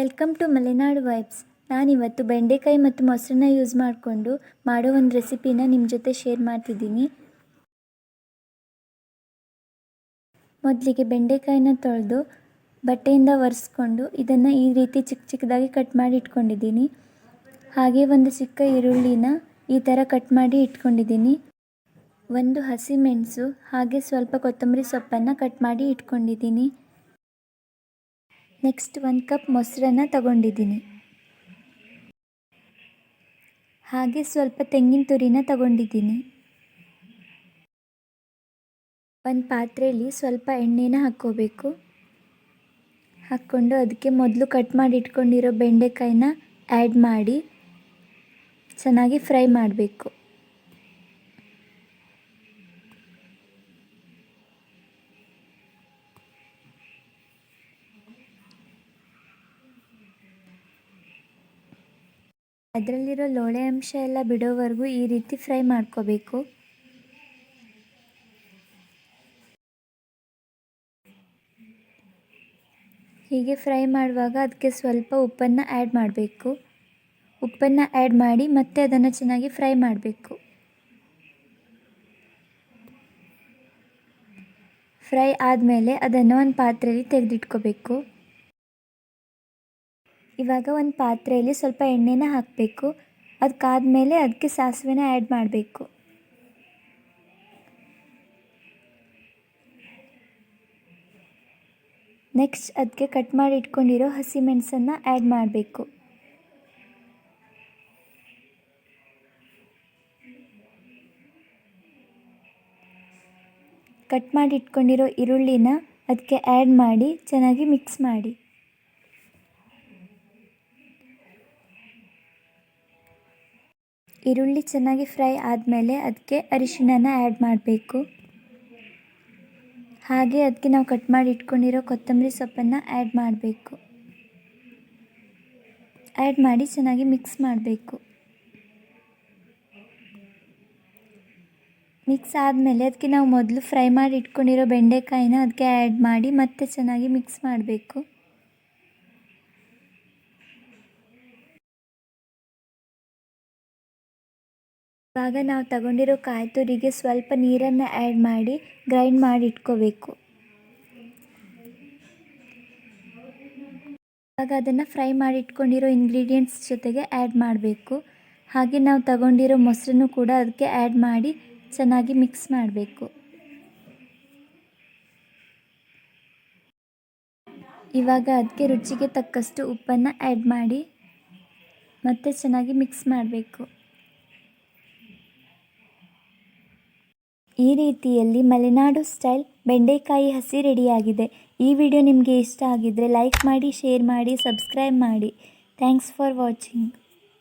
Welcome to Malenadu vibes ನಾನಿವತ್ತು ಬೆಂಡೆಕಾಯಿ ಮತ್ತು ಮೊಸರನ್ನ ಯೂಸ್ ಮಾಡಿಕೊಂಡು ಮಾಡೋ ಒಂದು ರೆಸಿಪಿನ ನಿಮ್ಮ ಜೊತೆ ಶೇರ್ ಮಾಡ್ತಿದ್ದೀನಿ. ಮೊದಲಿಗೆ ಬೆಂಡೆಕಾಯಿನ ತೊಳೆದು ಬಟ್ಟೆಯಿಂದ ಒರೆಸ್ಕೊಂಡು ಇದನ್ನು ಈ ರೀತಿ ಚಿಕ್ಕ ಚಿಕ್ಕದಾಗಿ ಕಟ್ ಮಾಡಿ ಇಟ್ಕೊಂಡಿದ್ದೀನಿ. ಹಾಗೆ ಒಂದು ಚಿಕ್ಕ ಈರುಳ್ಳಿನ ಈ ಥರ ಕಟ್ ಮಾಡಿ ಇಟ್ಕೊಂಡಿದ್ದೀನಿ. ಒಂದು ಹಸಿಮೆಣಸು ಹಾಗೆ ಸ್ವಲ್ಪ ಕೊತ್ತಂಬರಿ ಸೊಪ್ಪನ್ನು ಕಟ್ ಮಾಡಿ ಇಟ್ಕೊಂಡಿದ್ದೀನಿ. ನೆಕ್ಸ್ಟ್ ಒಂದು ಕಪ್ ಮೊಸರನ್ನ ತಗೊಂಡಿದ್ದೀನಿ. ಹಾಗೆ ಸ್ವಲ್ಪ ತೆಂಗಿನ ತುರಿನ ತಗೊಂಡಿದ್ದೀನಿ. ಒಂದು ಪಾತ್ರೆಯಲ್ಲಿ ಸ್ವಲ್ಪ ಎಣ್ಣೆನ ಹಾಕ್ಕೋಬೇಕು. ಹಾಕ್ಕೊಂಡು ಅದಕ್ಕೆ ಮೊದಲು ಕಟ್ ಮಾಡಿ ಇಟ್ಕೊಂಡಿರೋ ಬೆಂಡೆಕಾಯಿನ ಆ್ಯಡ್ ಮಾಡಿ ಚೆನ್ನಾಗಿ ಫ್ರೈ ಮಾಡಬೇಕು. ಅದರಲ್ಲಿರೋ ಲೋಳೆ ಅಂಶ ಎಲ್ಲ ಬಿಡೋವರೆಗೂ ಈ ರೀತಿ ಫ್ರೈ ಮಾಡ್ಕೋಬೇಕು. ಹೀಗೆ ಫ್ರೈ ಮಾಡುವಾಗ ಅದಕ್ಕೆ ಸ್ವಲ್ಪ ಉಪ್ಪನ್ನು ಆ್ಯಡ್ ಮಾಡಬೇಕು. ಉಪ್ಪನ್ನು ಆ್ಯಡ್ ಮಾಡಿ ಮತ್ತೆ ಅದನ್ನು ಚೆನ್ನಾಗಿ ಫ್ರೈ ಮಾಡಬೇಕು. ಫ್ರೈ ಆದಮೇಲೆ ಅದನ್ನು ಒಂದು ಪಾತ್ರೆಯಲ್ಲಿ ತೆಗೆದಿಟ್ಕೋಬೇಕು. ಇವಾಗ ಒಂದು ಪಾತ್ರೆಯಲ್ಲಿ ಸ್ವಲ್ಪ ಎಣ್ಣೆನ ಹಾಕಬೇಕು. ಅದಕ್ಕಾದಮೇಲೆ ಅದಕ್ಕೆ ಸಾಸಿವೆನ ಆ್ಯಡ್ ಮಾಡಬೇಕು. ನೆಕ್ಸ್ಟ್ ಅದಕ್ಕೆ ಕಟ್ ಮಾಡಿ ಇಟ್ಕೊಂಡಿರೋ ಹಸಿಮೆಣಸನ್ನು ಆ್ಯಡ್ ಮಾಡಬೇಕು. ಕಟ್ ಮಾಡಿ ಇಟ್ಕೊಂಡಿರೋ ಈರುಳ್ಳಿನ ಅದಕ್ಕೆ ಆ್ಯಡ್ ಮಾಡಿ ಚೆನ್ನಾಗಿ ಮಿಕ್ಸ್ ಮಾಡಿ. ಈರುಳ್ಳಿ ಚೆನ್ನಾಗಿ ಫ್ರೈ ಆದಮೇಲೆ ಅದಕ್ಕೆ ಅರಿಶಿಣನ ಆ್ಯಡ್ ಮಾಡಬೇಕು. ಹಾಗೆ ಅದಕ್ಕೆ ನಾವು ಕಟ್ ಮಾಡಿ ಇಟ್ಕೊಂಡಿರೋ ಕೊತ್ತಂಬರಿ ಸೊಪ್ಪನ್ನು ಆ್ಯಡ್ ಮಾಡಬೇಕು. ಆ್ಯಡ್ ಮಾಡಿ ಚೆನ್ನಾಗಿ ಮಿಕ್ಸ್ ಮಾಡಬೇಕು. ಮಿಕ್ಸ್ ಆದಮೇಲೆ ಅದಕ್ಕೆ ನಾವು ಮೊದಲು ಫ್ರೈ ಮಾಡಿ ಇಟ್ಕೊಂಡಿರೋ ಬೆಂಡೆಕಾಯಿನ ಅದಕ್ಕೆ ಆ್ಯಡ್ ಮಾಡಿ ಮತ್ತೆ ಚೆನ್ನಾಗಿ ಮಿಕ್ಸ್ ಮಾಡಬೇಕು. ಇವಾಗ ನಾವು ತಗೊಂಡಿರೋ ಕಾಯಿ ತುರಿಗೆ ಸ್ವಲ್ಪ ನೀರನ್ನು ಆ್ಯಡ್ ಮಾಡಿ ಗ್ರೈಂಡ್ ಮಾಡಿ ಇಟ್ಕೋಬೇಕು. ಇವಾಗ ಅದನ್ನು ಫ್ರೈ ಮಾಡಿ ಇಟ್ಕೊಂಡಿರೋ ಇಂಗ್ರೀಡಿಯೆಂಟ್ಸ್ ಜೊತೆಗೆ ಆ್ಯಡ್ ಮಾಡಬೇಕು. ಹಾಗೆ ನಾವು ತಗೊಂಡಿರೋ ಮೊಸರನ್ನು ಕೂಡ ಅದಕ್ಕೆ ಆ್ಯಡ್ ಮಾಡಿ ಚೆನ್ನಾಗಿ ಮಿಕ್ಸ್ ಮಾಡಬೇಕು. ಇವಾಗ ಅದಕ್ಕೆ ರುಚಿಗೆ ತಕ್ಕಷ್ಟು ಉಪ್ಪನ್ನು ಆ್ಯಡ್ ಮಾಡಿ ಮತ್ತೆ ಚೆನ್ನಾಗಿ ಮಿಕ್ಸ್ ಮಾಡಬೇಕು. ಈ ರೀತಿಯಲ್ಲಿ ಮಲೆನಾಡು ಸ್ಟೈಲ್ ಬೆಂಡೆಕಾಯಿ ಹಸಿ ರೆಡಿಯಾಗಿದೆ. ಈ ವಿಡಿಯೋ ನಿಮಗೆ ಇಷ್ಟ ಆಗಿದ್ದರೆ ಲೈಕ್ ಮಾಡಿ, ಶೇರ್ ಮಾಡಿ, ಸಬ್ಸ್ಕ್ರೈಬ್ ಮಾಡಿ. Thanks for watching.